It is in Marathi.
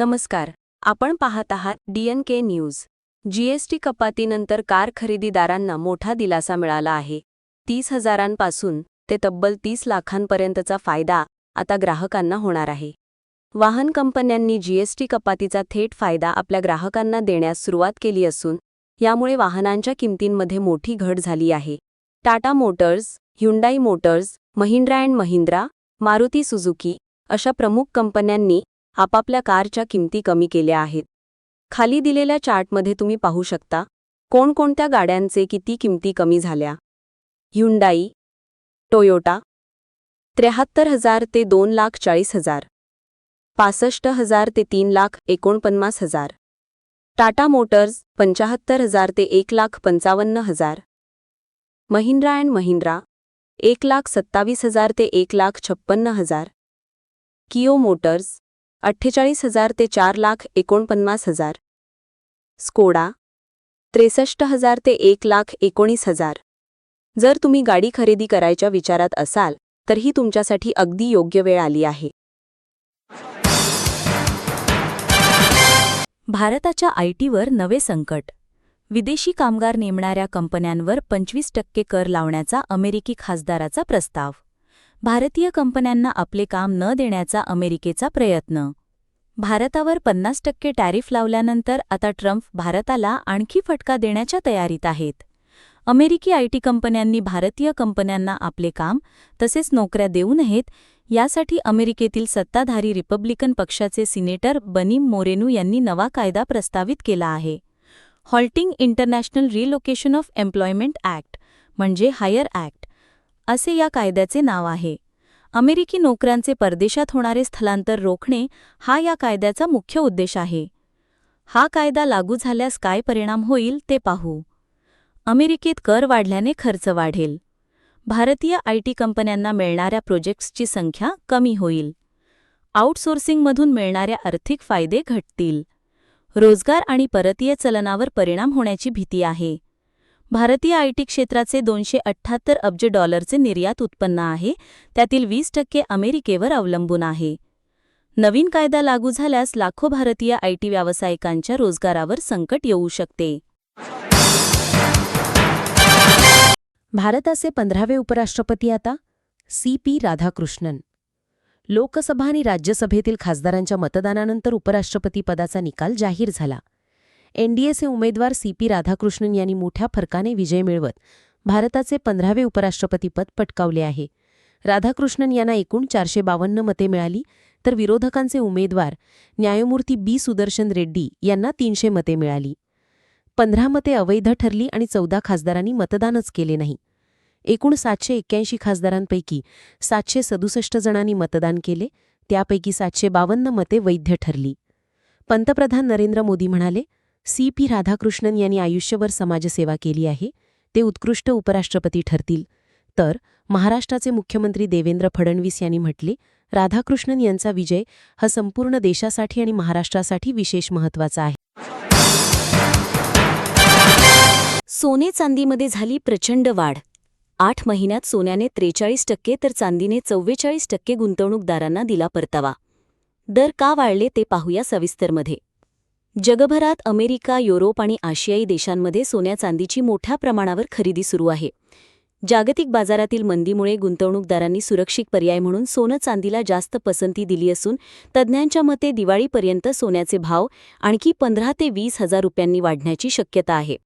नमस्कार. आपण पाहत आहात डीएनके न्यूज जीएसटी कपातीनंतर कार खरेदीदारांना मोठा दिलासा मिळाला आहे. तीस हजारांपासून ते तब्बल तीस लाखांपर्यंतचा फायदा आता ग्राहकांना होणार आहे. वाहन कंपन्यांनी जीएसटी कपातीचा थेट फायदा आपल्या ग्राहकांना देण्यास सुरुवात केली असून यामुळे वाहनांच्या किमतींमध्ये मोठी घट झाली आहे. Tata motors Hyundai motors Mahindra and Mahindra Maruti Suzuki अशा प्रमुख कंपन्यांनी आपापल्या कारच्या किमती कमी केल्या आहेत. खाली दिलेल्या चार्टमध्ये तुम्ही पाहू शकता कोणकोणत्या गाड्यांचे किती किमती कमी झाल्या. ह्युंडाई टोयोटा त्र्याहत्तर हजार ते दोन लाख चाळीस हजार पासष्ट हजार ते तीन लाख एकोणपन्नास हजार टाटा मोटर्स पंचाहत्तर हजार ते एक लाख पंचावन्न हजार महिंद्रा अँड महिंद्रा एक लाख सत्तावीस हजार ते एक लाख छप्पन्न हजार किओ मोटर्स अठ्ठेचाळीस हजार ते चार लाख एकोणपन्नास हजार. स्कोडा त्रेसष्ट हजार ते एक लाख एकोणीस हजार. जर तुम्ही गाडी खरेदी करायच्या विचारात असाल तर ही तुमच्यासाठी अगदी योग्य वेळ आली आहे. भारताच्या आयटीवर नवे संकट. विदेशी कामगार नेमणाऱ्या कंपन्यांवर पंचवीस टक्के कर लावण्याचा अमेरिकी खासदाराचा प्रस्ताव. भारतीय कंपन्यांना आपले काम न देण्याचा अमेरिकेचा प्रयत्न. भारतावर पन्नास टक्के टॅरिफ लावल्यानंतर आता ट्रम्प भारताला आणखी फटका देण्याच्या तयारीत आहेत. अमेरिकी आयटी कंपन्यांनी भारतीय कंपन्यांना आपले काम तसेच नोकऱ्या देऊ नयेत यासाठी अमेरिकेतील सत्ताधारी रिपब्लिकन पक्षाचे सिनेटर बनीम मोरेनू यांनी नवा कायदा प्रस्तावित केला आहे. Halting international relocation of employment act म्हणजे हायर ॲक्ट असे या कायद्याचे नाव आहे. अमेरिकी नोकऱ्यांचे परदेशात होणारे स्थलांतर रोखणे हा या कायद्याचा मुख्य उद्देश आहे. हा कायदा लागू झाल्यास काय परिणाम होईल ते पाहू. अमेरिकेत कर वाढल्याने खर्च वाढेल. भारतीय आयटी कंपन्यांना मिळणाऱ्या प्रोजेक्ट्सची संख्या कमी होईल. आउटसोर्सिंगमधून मिळणाऱ्या आर्थिक फायदे घटतील. रोजगार आणि परतीय चलनावर परिणाम होण्याची भीती आहे. भारतीय आयटी क्षेत्राचे दोनशे अठ्ठ्याहत्तर अब्ज डॉलरचे निर्यात उत्पन्न आहे. त्यातील वीस टक्के अमेरिकेवर अवलंबून आहे. नवीन कायदा लागू झाल्यास लाखो भारतीय आयटी व्यावसायिकांच्या रोजगारावर संकट येऊ शकते. भारताचे पंधरावे उपराष्ट्रपती आता? C P Radhakrishnan. लोकसभा आणि राज्यसभेतील खासदारांच्या मतदानानंतर उपराष्ट्रपती पदाचा निकाल जाहीर झाला. एनडीएचे उमेदवार सी पी राधाकृष्णन यांनी मोठ्या फरकाने विजय मिळवत भारताचे पंधरावे उपराष्ट्रपतीपद पटकावले आहे. राधाकृष्णन यांना एकूण चारशे बावन्न मते मिळाली तर विरोधकांचे उमेदवार न्यायमूर्ती बी. सुदर्शन रेड्डी यांना तीनशे मते मिळाली. पंधरा मते अवैध ठरली आणि चौदा खासदारांनी मतदानच केले नाही. एकूण सातशे एक्क्याऐंशी खासदारांपैकी सातशे सदुसष्ट जणांनी मतदान केले त्यापैकी सातशे बावन्न मते वैध ठरली. पंतप्रधान नरेंद्र मोदी म्हणाले सी पी राधाकृष्णन यांनी आयुष्यभर समाजसेवा केली आहे. ते उत्कृष्ट उपराष्ट्रपती ठरतील. तर महाराष्ट्राचे मुख्यमंत्री देवेंद्र फडणवीस यांनी म्हटले राधाकृष्णन यांचा विजय हा संपूर्ण देशासाठी आणि महाराष्ट्रासाठी विशेष महत्त्वाचा आहे. सोने चांदीमध्ये झाली प्रचंड वाढ. आठ महिन्यात सोन्याने त्रेचाळीस टक्के तर चांदीने चव्वेचाळीस टक्के गुंतवणूकदारांना दिला परतावा. दर का वाढले ते पाहूया सविस्तरमध्ये. जगभरात अमेरिका युरोप आणि आशियाई देशांमध्ये सोन्या चांदीची मोठ्या प्रमाणावर खरेदी सुरू आहे. जागतिक बाजारातील मंदीमुळे गुंतवणूकदारांनी सुरक्षित पर्याय म्हणून सोनं चांदीला जास्त पसंती दिली असून तज्ज्ञांच्या मते दिवाळीपर्यंत सोन्याचे भाव आणखी पंधरा ते वीस हजार रुपयांनी वाढण्याची शक्यता आहे.